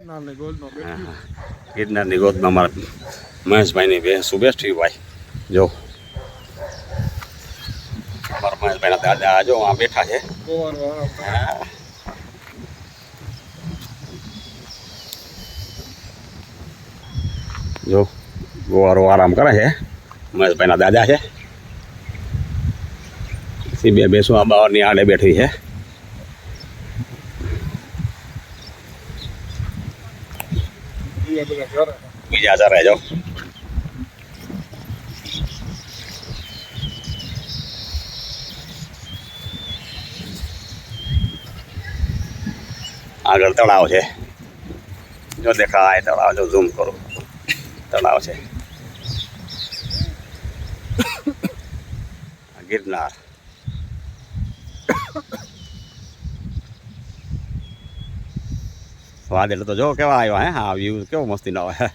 નાની ગોલનો હા, હા. ગિરનારની ગોદમાં મારા મહેશભાઈની ભેંસું બેઠી ભાઈ જો મારા મહેશભાઈના દાદા જો આ બેઠા છે ગોવાનો આરામ હા. જો ગોવારો આરામ કરે છે મહેશભાઈના દાદા છે પછી બે બેસું આ બાવરની આડે બેઠી છે બીજા બધા ઘરે બીજા જરા જો આગળ તળાવ છે જો દેખાય તળાવ જો ઝૂમ કરો તળાવ છે આ ગિરનાર વાદળ તો જો કેવા આવ્યા હે હા વ્યૂ કેવો મસ્તી ના હોય